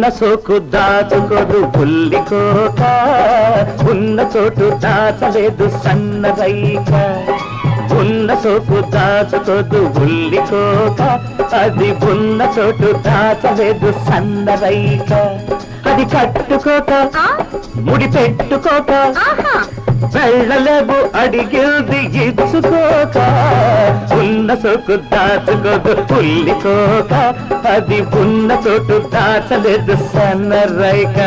ఉన్న సోకు దాచుకోదు పుల్లికోక ఉన్న చోటు దాచలేదు సన్నరైక ఉన్న సోకు దాచుకోదు ఉల్లికోక అది ఉన్న చోటు దాచలేదు సన్నరైక అది కట్టుకోక? ముడి పెట్టుకోక. వెళ్ళలేవు అడిగింది ఇచ్చుకోక. ఉన్న చోటు దాచుకోదు పుల్లికోక అది ఉన్న చోటు దాచలేదు సన్నరైక.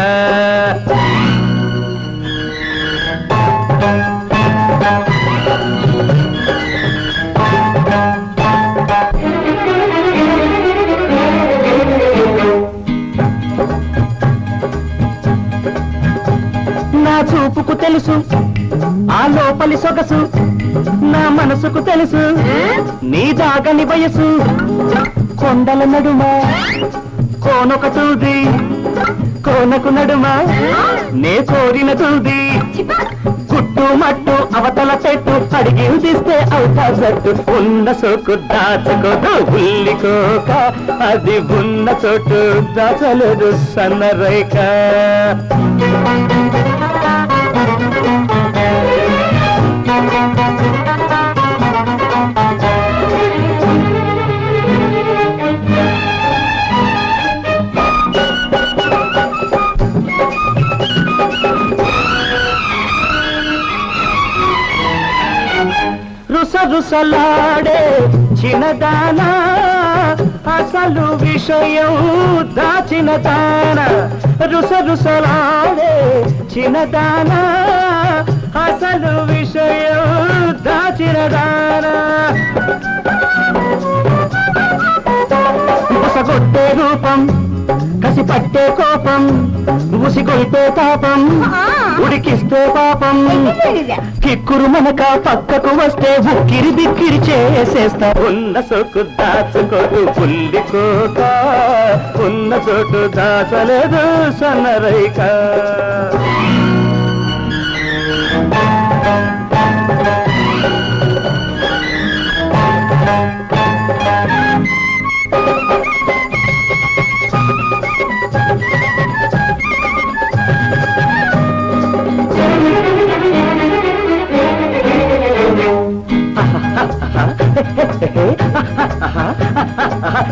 నా చూపుకు తెలుసు ఆ లోపలి సొగసు నా మనసుకు తెలుసు. నీ దాగని వయసు. కొండల నడుమ కోనొక తూది కోనకు నడుమ. నే కోరిన తూది కుట్టు మట్టు అవతల పెట్టు అడిగి తీస్తే అవుతా జట్టు. ఉన్న సోకు దాచుకోదు ఉల్లికోక అది ఉన్న చోటు దాచలేదు సన్నరేఖ రుసరుసలాడే చిన్నదానా అసలు విషయం దాచిన దాన. రుసరుసలాడే చిన్నదానా అసలు విషయం దాచిన దానా. రూపం పట్టే కోపం ఉసిగొల్పే తాపం. ఉడికిస్తే పాపం. కిక్కురు మనక పక్కకు వస్తే ఉక్కిరి బిక్కిరి చేసేస్తా. ఉన్న సోకు దాచుకోదు పుల్లికోక ఉన్న చోటు దాచలేదు సన్నరైక.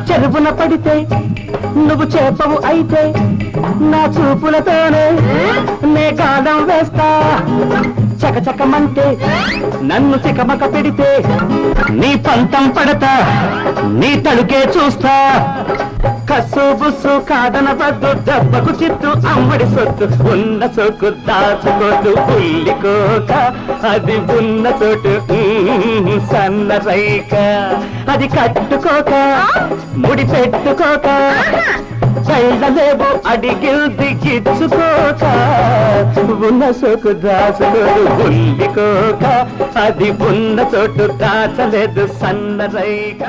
చెరుపున పడితే నువ్వు చేపవు అయితే నా చూపులతోనే నే గాలం వేస్తా. చకచకమంటే నన్ను చికమక పెడితే నీ పంతం పడతా నీ తడుకే చూస్తా. కసు బుస్సు కాదన బద్దు దెబ్బకు చిత్తు అమ్మడి సొత్తు ఉన్న సోకు దాచుకోదు పుల్లికోక. అది ఉన్న చోటు సన్న రైక. అది కట్టుకోక ముడి పెట్టుకోక. వెళ్ళలేవు అడిగిల్ది గిచ్చుకోక ఉన్న సొక్కు దాచుకోదు పుల్లికోక. అది ఉన్న చోటు దాచలేదు సన్న రైక.